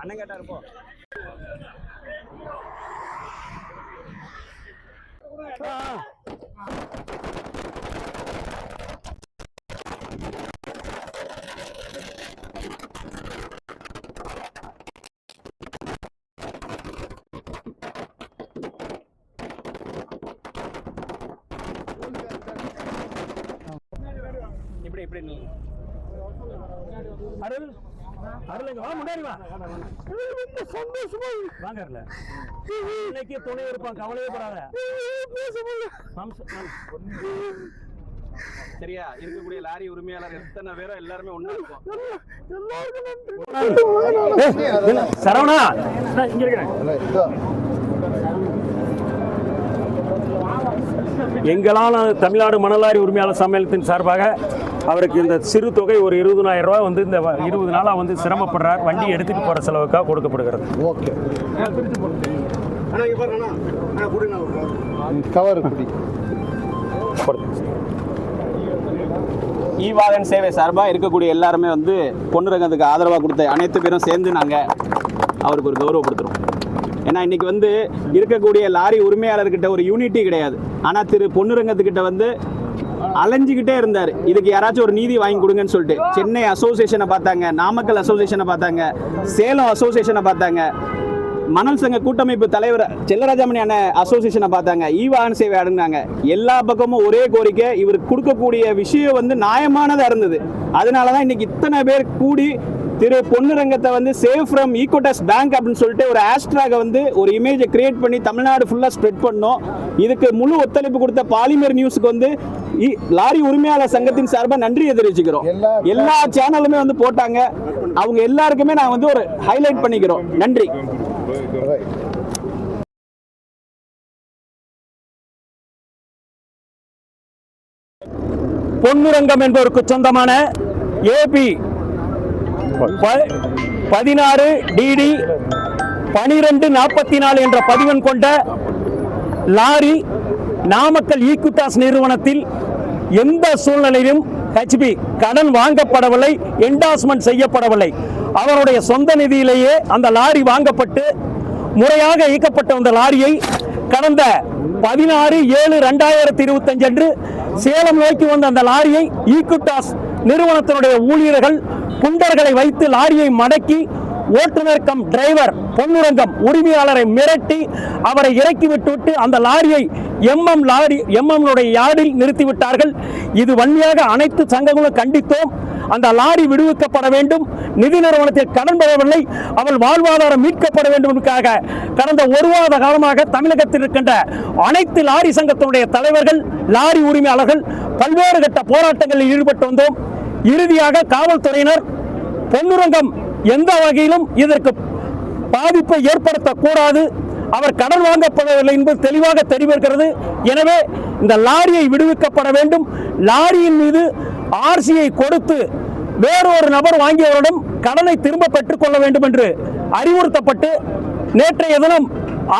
அண்ணன் கேட்டா இருப்போம் இப்படி இப்படி நில்லு. அருள் அருள் இங்க வா முன்னாடி வா. சந்தோஷமா வாங்க அருள். இன்னைக்கு துணை இருப்பான் கவலையே படாத. சரியா? இருக்கக்கூடிய லாரி உரிமையாளர் எத்தனை பேரோ எல்லாருமே ஒண்ணா இருக்கும். சரவணா இங்க இருக்கிறேன் எங்களால் தமிழ்நாடு மணலாரி உரிமையாளர் சம்மேளனத்தின் சார்பாக அவருக்கு இந்த சிறு தொகை ஒரு இருபதனாயிரம் ரூபாய் வந்து இந்த வ- இருபது நாளாக வந்து சிரமப்படுறார். வண்டி எடுத்துட்டு போகிற செலவுக்காக கொடுக்கப்படுகிறது. ஓகே. கவர். குடி ஈவாதன் சேவை சார்பாக இருக்கக்கூடிய எல்லாருமே வந்து பொன்னுரங்கத்துக்கு ஆதரவாக கொடுத்த அனைத்து பேரும் சேர்ந்து நாங்கள் அவருக்கு ஒரு கௌரவப்படுத்துகிறோம் ஏன்னா இன்னைக்கு வந்து இருக்கக்கூடிய லாரி உரிமையாளர்கிட்ட ஒரு யூனிட்டி கிடையாது. ஆனால் திரு பொன்னுரங்கத்துக்கிட்ட வந்து அலைஞ்சிக்கிட்டே இருந்தார். இதுக்கு யாராச்சும் ஒரு நீதி வாங்கி கொடுங்கன்னு சொல்லிட்டு. சென்னை அசோசியேஷனை பார்த்தாங்க நாமக்கல் அசோசியேஷனை பார்த்தாங்க சேலம் அசோசியேஷனை பார்த்தாங்க மணல் சங்க கூட்டமைப்பு தலைவர் செல்லராஜாமணி அண்ணன் அசோசியேஷனை பார்த்தாங்க ஈவான் சேவை அடங்கினாங்க. எல்லா பக்கமும் ஒரே கோரிக்கை இவருக்கு கொடுக்கக்கூடிய விஷயம் வந்து நியாயமானதாக இருந்தது. அதனால தான் இன்னைக்கு இத்தனை பேர் கூடி திரு பொன்னுரங்கத்தை வந்து சேவ் ஃப்ரம் ஈகோடஸ் பேங்க் அப்படின்னு சொல்லிட்டு ஒரு ஆஸ்ட்ராக வந்து ஒரு இமேஜை கிரியேட் பண்ணி தமிழ்நாடு ஃபுல்லாக ஸ்ப்ரெட் பண்ணோம். இதுக்கு முழு ஒத்துழைப்பு கொடுத்த பாலிமர் நியூஸுக்கு வந்து லாரி உரிமையாளர் சங்கத்தின் சார்பாக நன்றியை தெரிவிச்சுக்கிறோம். எல்லா சேனலுமே வந்து போட்டாங்க. அவங்க எல்லாருக்குமே நான் வந்து ஒரு ஹைலைட் பண்ணிக்கிறோம். நன்றி. பொன்னுரங்கம் என்பவருக்கு சொந்தமான ஏபி பதினாறு டிடி பனிரெண்டு நாற்பத்தி நாலு என்ற பதிவெண் கொண்ட லாரி நாமக்கல் ஈக்குட்டாஸ் நிறுவனத்தில் எந்த சூழ்நிலையிலும் ஹெச்பி கடன் வாங்கப்படவில்லை என்டாஸ்மெண்ட் செய்யப்படவில்லை. அவருடைய சொந்த நிதியிலேயே அந்த லாரி வாங்கப்பட்டு முறையாக இயக்கப்பட்ட அந்த லாரியை கடந்த பதினாறு ஏழு ரெண்டாயிரத்தி இருபத்தஞ்சு அன்று சேலம் நோக்கி வந்த அந்த லாரியை ஈக்குட்டாஸ் நிறுவனத்தினுடைய ஊழியர்கள் குண்டர்களை வைத்து லாரியை மடக்கி ஓட்டுநர் கம் டிரைவர் பொன்னுரங்கம் உரிமையாளரை மிரட்டி அவரை இறக்கி விட்டுவிட்டு அந்த லாரியை எம்எம் லாரி எம்எம்னுடைய யார்டில் நிறுத்திவிட்டார்கள். இது வன்மையாக அனைத்து சங்கங்களும் கண்டித்தோம். அந்த லாரி விடுவிக்கப்பட வேண்டும். நிதி நிறுவனத்தில் கடன் பெறவில்லை. அவள் வாழ்வாதாரம் மீட்கப்பட வேண்டும் என்பதற்காக கடந்த ஒரு மாத காலமாக தமிழகத்தில் இருக்கின்ற அனைத்து லாரி சங்கத்தினுடைய தலைவர்கள் லாரி உரிமையாளர்கள் பல்வேறு கட்ட போராட்டங்களில் ஈடுபட்டு வந்தோம். இறுதியாக காவல்துறையினர் பொன்னுரங்கம் எந்த வகையிலும் இதற்கு பாதிப்பை ஏற்படுத்தக்கூடாது. அவர் கடன் வாங்கப்படவில்லை என்பது தெளிவாக தெரிவிக்கிறது. எனவே இந்த லாரியை விடுவிக்கப்பட வேண்டும். லாரியின் மீது ஆர்சியை கொடுத்து வேறொரு நபர் வாங்கியவரிடம் கடனை திரும்ப பெற்றுக்கொள்ள வேண்டும் என்று அறிவுறுத்தப்பட்டு நேற்றைய தினம்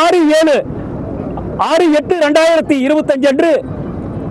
ஆறு ஏழு ஆறு எட்டு ரெண்டாயிரத்தி இருபத்தஞ்சு அன்று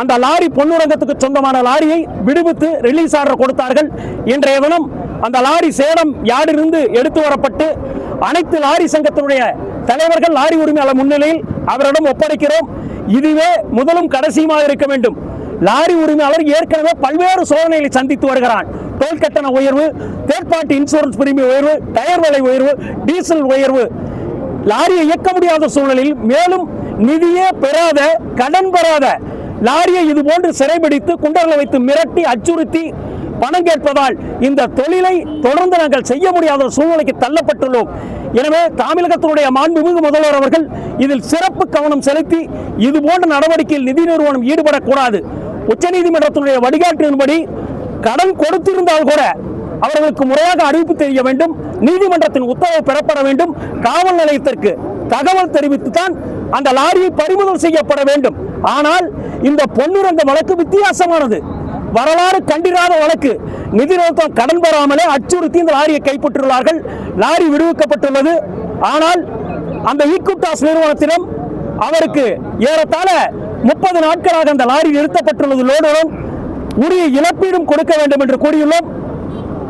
அந்த லாரி பொன்னுரங்கத்துக்கு சொந்தமான லாரியை விடுவித்து ரிலீஸ் ஆர்டர் கொடுத்தார்கள். இன்றைய தினம் அந்த லாரி சேலம் யார்டிலிருந்து எடுத்து வரப்பட்டு அனைத்து லாரி சங்கத்தினுடைய தலைவர்கள் லாரி உரிமையாளர் முன்னிலையில் அவரிடம் ஒப்படைக்கிறோம். இதுவே முதலும் கடைசியுமாக இருக்க வேண்டும். லாரி உரிமையாளர் ஏற்கனவே பல்வேறு சோதனைகளை சந்தித்து வருகிறான். டோல் கட்டண உயர்வு தேர்ட் பார்ட்டி இன்சூரன்ஸ் பிரிமியம் உயர்வு டயர் விலை உயர்வு டீசல் உயர்வு. லாரியை இயக்க முடியாத சூழலில் மேலும் நிதியே பெறாத கடன் பெறாத லாரியை இது போன்று சிறைபிடித்து குண்டர்களை வைத்து மிரட்டி அச்சுறுத்தி பணம் கேட்பதால் இந்த தொழிலை தொடர்ந்து நாங்கள் செய்ய முடியாத சூழ்நிலைக்கு தள்ளப்பட்டுள்ளோம். எனவே தமிழகத்தினுடைய மாண்புமிகு முதல்வர் அவர்கள் இதில் சிறப்பு கவனம் செலுத்தி இதுபோன்ற நடவடிக்கையில் நிதி நிறுவனம் ஈடுபடக்கூடாது. உச்சநீதிமன்றத்தினுடைய வழிகாட்டின்படி கடன் கொடுத்திருந்தால் கூட அவர்களுக்கு முறையாக அறிவிப்பு தெரிய வேண்டும். நீதிமன்றத்தின் உத்தரவு பெறப்பட வேண்டும். காவல் நிலையத்திற்கு தகவல் தெரிவித்து தான் அந்த லாரியை பறிமுதல் செய்யப்பட வேண்டும். ஆனால் இந்த பொன்னுரங்க வழக்கு வித்தியாசமானது. வரலாறு கண்டிராத வழக்கு. நிதி நிறுத்தம் கடன் பெறாமலே அச்சுறுத்தி இந்த லாரியை கைப்பற்றுள்ளார்கள் லாரி விடுவிக்கப்பட்டுள்ளது. ஆனால் அந்த ஈக்குட்டாஸ் நிறுவனத்திடம் அவருக்கு ஏறத்தாழ முப்பது நாட்களாக அந்த லாரி நிறுத்தப்பட்டுள்ளது. லோடுடன் உரிய இழப்பீடும் கொடுக்க வேண்டும் என்று கூறியுள்ளோம்.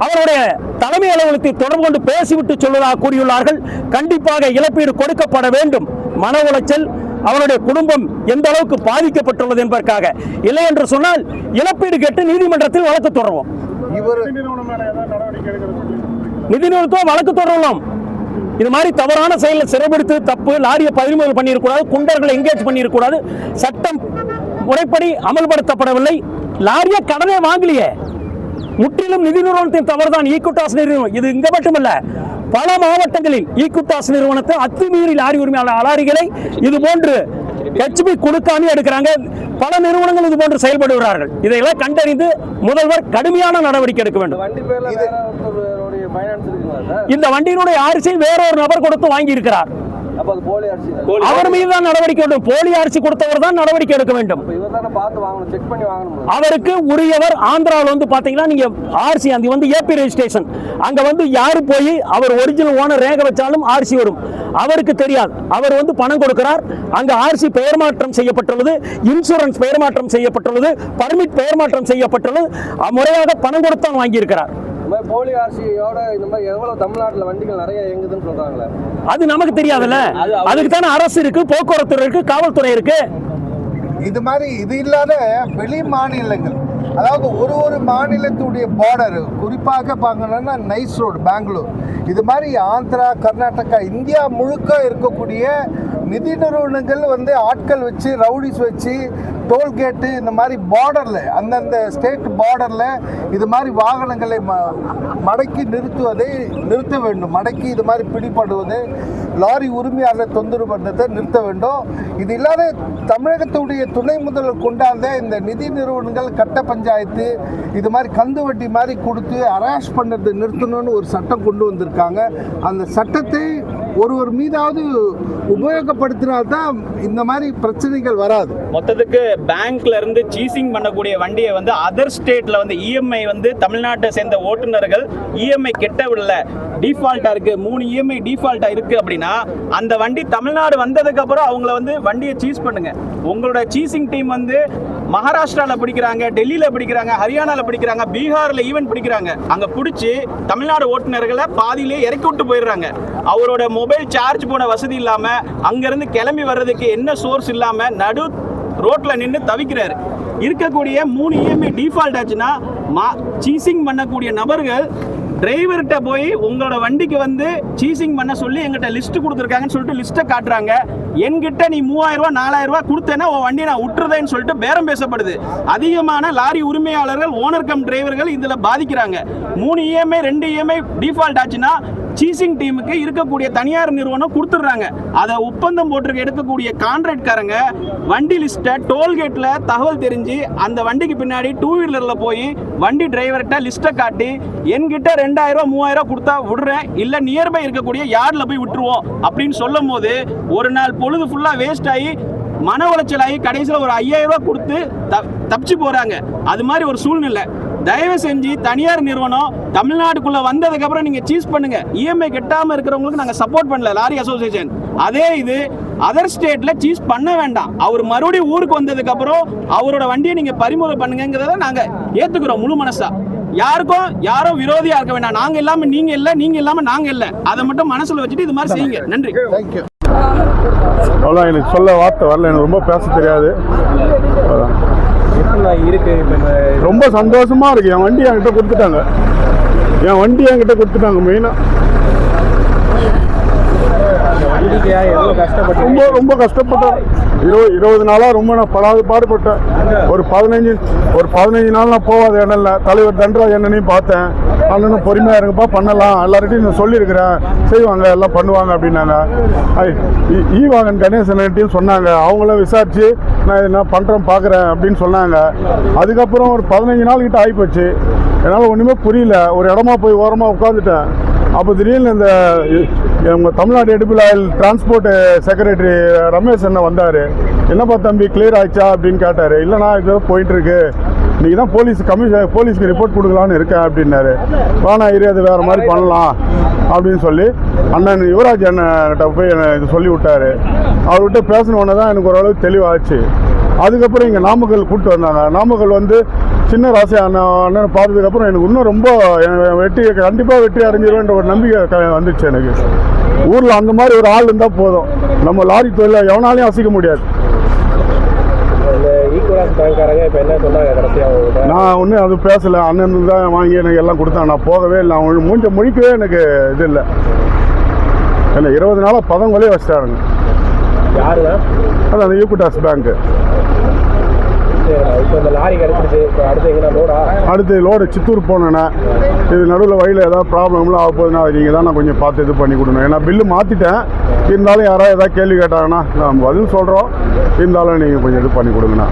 அவருடைய தலைமை அலுவலகத்தை தொடர்பு கொண்டு பேசிவிட்டு சொல்வதாக கூறியுள்ளார்கள். கண்டிப்பாக இழப்பீடு கொடுக்கப்பட வேண்டும். மன உளைச்சல் அவருடைய குடும்பம் எந்த அளவுக்கு பாதிக்கப்பட்டுள்ளது என்பதற்காக. இல்லை என்று சொன்னால் இழப்பீடு கேட்டு நீதிமன்றத்தில் வழக்கு தொடருவோம். நிதி நிறுத்தம் வழக்கு தொடரலாம். இது மாதிரி தவறான செயலை சிறைபிடித்து தப்பு லாரியை பறிமுதல் பண்ணியிருக்கூடாது குண்டர்களை எங்கேஜ் பண்ணியிருக்கூடாது சட்டம் முறைப்படி அமல்படுத்தப்படவில்லை. லாரியை கடனே வாங்கலையே. முற்றிலும் நிதி நிறுவனத்தின் தவறுதான். ஈக்குட்டாஸ் நிறுவனம். இது இங்க மட்டுமல்ல. பல மாவட்டங்களில் ஈக்குட்டாஸ் நிறுவனத்தை அத்துமீறி லாரி உரிமையாளர் லாரிகளை இது போன்று ஹெச்பி கொடுக்காம எடுக்கிறாங்க. பல நிறுவனங்கள் இது போன்று செயல்படுகிறார்கள் இதையெல்லாம் கண்டறிந்து முதல்வர் கடுமையான நடவடிக்கை எடுக்க வேண்டும். இந்த வண்டியினுடைய அரிசி வேறொரு நபர் கொடுத்து வாங்கி இருக்கிறார் அப்ப அது போலி அரிசி தான். அவர் மீது தான் நடவடிக்கை வேண்டும் போலி அரிசி கொடுத்தவர் தான் நடவடிக்கை எடுக்க வேண்டும். அவருக்கு உரியவர் ஆந்திராவில் வந்து பாத்தீங்கன்னா நீங்க ஆர்சி அது வந்து ஏபி ரெஜிஸ்ட்ரேஷன் அங்க வந்து யாரு போய் அவர் ஒரிஜினல் ஓனர் ரேக வச்சாலும் ஆர்சி வரும். அவருக்கு தெரியாது. அவர் வந்து பணம் கொடுக்கிறார். அங்க ஆர்சி பெயர் மாற்றம் செய்யப்பட்டுள்ளது. இன்சூரன்ஸ் பெயர் மாற்றம் செய்யப்பட்டுள்ளது. பர்மிட் பெயர் மாற்றம் செய்யப்பட்டுள்ளது. முறையாக பணம் கொடுத்தான் வாங்கியிருக்கிறார். இந்த மாதிரி போலி அரிசியோட இந்த மாதிரி எவ்வளவு தமிழ்நாட்டுல வண்டிகள் நிறைய இயங்குதுன்னு சொல்றாங்களே. அது நமக்கு தெரியாதுல்ல? அதுக்கு தானே அரசு இருக்கு போக்குவரத்து இருக்கு காவல்துறை இருக்கு. இது மாதிரி இது இல்லாத வெளி மாநிலங்கள் அதாவது ஒரு ஒரு மாநிலத்துடைய பார்டர் குறிப்பாக பார்க்கணும்னா நைஸ் ரோடு பெங்களூர். இது மாதிரி ஆந்திரா கர்நாடகா இந்தியா முழுக்க இருக்கக்கூடிய நிதி நிறுவனங்கள் வந்து ஆட்கள் வச்சு ரவுடிஸ் வச்சு டோல்கேட்டு இந்த மாதிரி பார்டரில் அந்தந்த ஸ்டேட் பார்டரில் இது மாதிரி வாகனங்களை ம மடக்கி நிறுத்துவதை நிறுத்த வேண்டும். மடக்கி இது மாதிரி பிடிபடுவது லாரி உரிமையாளரை தொந்தரவு பண்ணுறதை நிறுத்த வேண்டும். இது இல்லாத தமிழகத்துடைய துணை முதல்வர் கொண்டாந்த இந்த நிதி நிறுவனங்கள் கட்ட பஞ்சாயத்து இது மாதிரி கந்து வட்டி மாதிரி கொடுத்து அராஷ் பண்ணுறது நிறுத்தணும்னு ஒரு சட்டம் கொண்டு வந்திருக்காங்க. அந்த சட்டத்தை ஒருவர் மீதாவது உபயோகப்படுத்தினால்தான் இந்த மாதிரி பிரச்சனைகள் வராது. மொத்தத்துக்கு பேங்க்ல இருந்து சீசிங் பண்ணக்கூடிய வண்டியை வந்து அதர் ஸ்டேட்ல வந்து இஎம்ஐ வந்து தமிழ்நாட்டை சேர்ந்த ஓட்டுநர்கள் இஎம்ஐ கெட்ட விடல. டிஃபால்ட்டா இருக்கு. மூணு இஎம்ஐ டிஃபால்ட்டா இருக்கு அப்படின்னா அந்த வண்டி தமிழ்நாடு வந்ததுக்கு அப்புறம் அவங்கள வந்து வண்டியை சீஸ் பண்ணுங்க. உங்களோட சீசிங் டீம் வந்து மகாராஷ்டிராவில் பிடிக்கிறாங்க டெல்லியில் பிடிக்கிறாங்க ஹரியானாவில் பிடிக்கிறாங்க பீகாரில் ஈவன் பிடிக்கிறாங்க. அங்கே பிடிச்சி தமிழ்நாடு ஓட்டுநர்களை பாதியிலே இறக்கி விட்டு போயிடுறாங்க. அவரோட மொபைல் சார்ஜ் போன வசதி இல்லாமல் அங்கேருந்து கிளம்பி வர்றதுக்கு என்ன சோர்ஸ் இல்லாமல் நடு ரோட்டில் நின்று தவிக்கிறார். இருக்கக்கூடிய மூணு இஎம்ஐ டிஃபால்ட் ஆச்சுன்னா மா சீசிங் பண்ணக்கூடிய நபர்கள் டிரைவர்கிட்ட போய் உங்களோட வண்டிக்கு வந்து சீசிங் பண்ண சொல்லி எங்கிட்ட லிஸ்ட் கொடுத்துருக்காங்கன்னு சொல்லிட்டு லிஸ்ட்டை காட்டுறாங்க. என்கிட்ட நீ மூவாயிரம் ரூபா நாலாயிரம் ரூபா கொடுத்தேன்னா உன் வண்டியை நான் விட்டுறதேன்னு சொல்லிட்டு பேரம் பேசப்படுது. அதிகமான லாரி உரிமையாளர்கள் ஓனர் கம் டிரைவர்கள் இதில் பாதிக்கிறாங்க. மூணு இஎம்ஐ ரெண்டு இஎம்ஐ டிஃபால்ட் ஆச்சுன்னா சீசிங் டீமுக்கு இருக்கக்கூடிய தனியார் நிறுவனம் கொடுத்துட்றாங்க. அதை ஒப்பந்தம் போட்டிருக்க எடுக்கக்கூடிய கான்ட்ராக்ட்காரங்க வண்டி லிஸ்ட்டை டோல்கேட்டில் தகவல் தெரிஞ்சு அந்த வண்டிக்கு பின்னாடி டூ வீலரில் போய் வண்டி டிரைவர்கிட்ட லிஸ்ட்டை காட்டி என்கிட்ட ரெண்டாயிரம் மூவாயிரம் கொடுத்தா விடுறேன். இல்லை நியர்பை இருக்கக்கூடிய யார்டில் போய் விட்டுருவோம். அப்படின்னு சொல்லும் போது ஒரு நாள் பொழுது ஃபுல்லாக வேஸ்ட் ஆகி மன உளைச்சல் ஆகி கடைசியில் ஒரு ஐயாயிரம் ரூபா கொடுத்து தப் தப்பிச்சு போகிறாங்க அது மாதிரி ஒரு சூழ்நிலை. தயவு செஞ்சு தனியார் நிறுவனம் தமிழ்நாட்டுக்குள்ள வந்ததுக்கு அப்புறம் நீங்க சீஸ் பண்ணுங்க. இஎம்ஐ கட்டாம இருக்கிறவங்களுக்கு நாங்க சப்போர்ட் பண்ணல லாரி அசோசியேஷன் அதே இது அதர் ஸ்டேட்ல சீஸ் பண்ண வேண்டாம். அவர் மறுபடியும் ஊருக்கு வந்ததுக்கு அப்புறம் அவரோட வண்டியை நீங்க பறிமுதல் பண்ணுங்கிறத நாங்க ஏத்துக்கிறோம் முழு மனசா. யாருக்கும் யாரும் விரோதியா இருக்க வேண்டாம். நாங்க இல்லாம நீங்க இல்ல நீங்க இல்லாம நாங்க இல்ல. அதை மட்டும் மனசுல வச்சுட்டு இது மாதிரி செய்யுங்க. நன்றி. அவ்வளோ எனக்கு சொல்ல வார்த்தை வரல. எனக்கு ரொம்ப பேச தெரியாது. இருக்கு ரொம்ப சந்தோஷமா இருக்கு. என் வண்டி என்கிட்ட கொடுத்துட்டாங்க. என் வண்டி என்கிட்ட கொடுத்துட்டாங்க கஷ்டப்பட்டு ரொம்ப ரொம்ப கஷ்டப்பட்டேன். இருபது இருபது நாளாக ரொம்ப நான் படாது பாடுபட்டேன். ஒரு பதினஞ்சு ஒரு பதினஞ்சு நாள் நான் போகாத இடம் இல்லை தலைவர் தண்டராஜ் என்னனையும் பார்த்தேன். அண்ணனும் பொறுமையாக இருங்கப்பா பண்ணலாம். எல்லார்ட்டையும் நான் சொல்லியிருக்கிறேன். செய்வாங்க எல்லாம் பண்ணுவாங்க அப்படின்னாங்க. ஈ- ஈவாகன் கணேசன்ட்டையும் சொன்னாங்க. அவங்களும் விசாரிச்சு நான் என்ன நான் பண்ணுறேன் பார்க்குறேன் அப்படின்னு சொன்னாங்க. அதுக்கப்புறம் ஒரு பதினஞ்சு நாள் கிட்ட ஆகிப்போச்சு என்னால் ஒன்றுமே புரியல. ஒரு இடமா போய் ஓரமாக உட்காந்துட்டேன் அப்போ திடீர்னு இந்த உங்கள் தமிழ்நாடு எடுப்பில் ஆயில் டிரான்ஸ்போர்ட் செக்ரட்டரி ரமேஷ் அண்ணன் வந்தார். என்னப்பா தம்பி கிளியர் ஆயிடுச்சா அப்படின்னு கேட்டார். இல்லைண்ணா இது போயிட்டு இருக்கு. இன்றைக்கி தான் போலீஸ் கமிஷன் போலீஸ்க்கு ரிப்போர்ட் கொடுக்கலான்னு இருக்கேன் அப்படின்னாரு. வேணா இரு அது வேறு மாதிரி பண்ணலாம் அப்படின்னு சொல்லி அண்ணன் யுவராஜ் அண்ணன்கிட்ட போய் என்னை இது சொல்லி விட்டார் அவர்கிட்ட பேசின உடனே தான் எனக்கு ஓரளவுக்கு தெளிவாச்சு. அதுக்கப்புறம் இங்கே நாமக்கல் கூப்பிட்டு வந்தாங்க. நாமக்கல் வந்து சின்ன ராசி அண்ணன் அண்ணனை பார்த்ததுக்கப்புறம் எனக்கு இன்னும் ரொம்ப வெற்றி கண்டிப்பாக வெற்றி அடைஞ்சிருவேன்ற ஒரு நம்பிக்கை வந்துச்சு எனக்கு. ஊரில் அந்த மாதிரி ஒரு ஆள் இருந்தால் போதும். நம்ம லாரி தொழிலை எவனாலையும் அசைக்க முடியாது. நான் ஒன்றும் அது பேசலை. அண்ணன் தான் வாங்கி எனக்கு எல்லாம் கொடுத்தாங்க நான் போகவே இல்லை. அவன் மூஞ்ச முழிக்கவே எனக்கு இது இல்லை. என்ன இருபது நாளாக பதம் கொலையே வச்சிட்டாருங்க. யாருண்ணா அது அந்த யூகுட்டாஸ் பேங்க்கு சரிண்ணா இப்போ இந்த லாரி கிடச்சிருச்சு. இப்போ அடுத்து லோடா சித்தூர் போனேண்ணே இது நடுவில் வழியில் ஏதாவது ப்ராப்ளம்லாம் ஆக போகுதுன்னா நீங்கள் தான் நான் கொஞ்சம் பார்த்து இது பண்ணி கொடுங்க ஏன்னா பில்லு மாற்றிட்டேன் இருந்தாலும் யாராவது ஏதாவது கேள்வி கேட்டாங்கன்னா நான் பதில் சொல்கிறோம் இருந்தாலும் நீங்கள் கொஞ்சம் இது பண்ணி கொடுங்கண்ணா.